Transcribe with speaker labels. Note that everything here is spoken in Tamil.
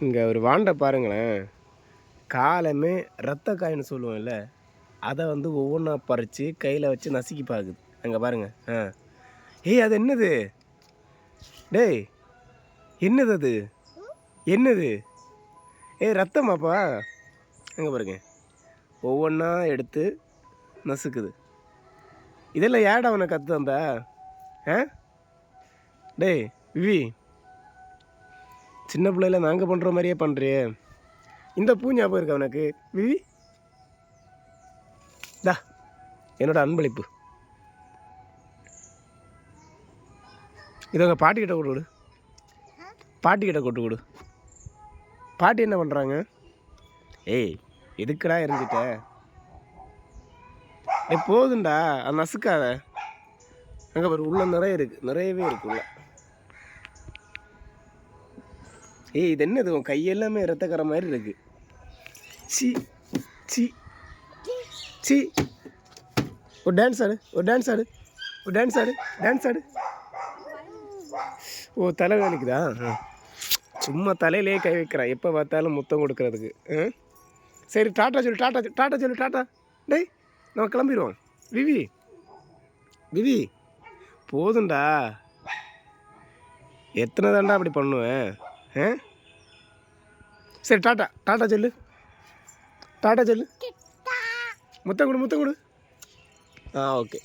Speaker 1: இங்கே ஒரு வாண்டை பாருங்களேன். காலமே ரத்த காயின்னு சொல்லுவோம்ல அதை வந்து ஒவ்வொன்றா பறித்து கையில் வச்சு நசுக்கி பார்க்குது அங்கே பாருங்கள் ஆ. ஏய் அது என்னது? டேய் என்னது அது? என்னது? ஏய் ரத்தமாப்பா? அங்கே பாருங்க. ஒவ்வொன்றா எடுத்து நசுக்குது. இதெல்லாம் ஏடா அவனை கற்று தந்தா ஆ? டேய் விவி சின்ன பிள்ளையில நாங்கள் பண்ணுற மாதிரியே பண்ணுறியே இந்த பூ ஞாபகம் இருக்கா உனக்கு? விவி? தா என்னோட அன்பளிப்பு. இதை உங்கள் பாட்டிக்கிட்ட கொடு. பாட்டிக்கிட்ட கொட்டு கொடு. பாட்டி என்ன பண்ணுறாங்க ஏய் எதுக்குடா இருந்துட்ட ஏய் போதுண்டா அது நசுக்காத. அங்கே ஒரு உள்ள நிறைய இருக்குது நிறையவே இருக்குல்ல ஏய் இது என்னது? உன் கையெல்லாமே ரத்தக்கற மாதிரி இருக்கு. சி சி சி. ஒரு டான்ஸ் ஆடு ஒரு டான்ஸ் ஆடு ஒரு டான்ஸ் ஆடு டான்ஸ் ஆடு. ஓ தலை வேலைக்குதா? ஆ. சும்மா தலையிலே கை வைக்கிறான் எப்போ பார்த்தாலும் முத்தம் கொடுக்கறதுக்கு. ஆ? சரி டாட்டா சொல்லு டாட்டா டாட்டா சொல்லு டாட்டா. டேய் நம்ம கிளம்பிடுவோம் விவி விவி போதும்டா. எத்தனை தாண்டா அப்படி பண்ணுவேன்? ஆ? சரி டாட்டா டாட்டா சொல்லு. டாட்டா சொல்லு. முத்தம் கொடு முத்தம் கொடு. ஆ ஓகே.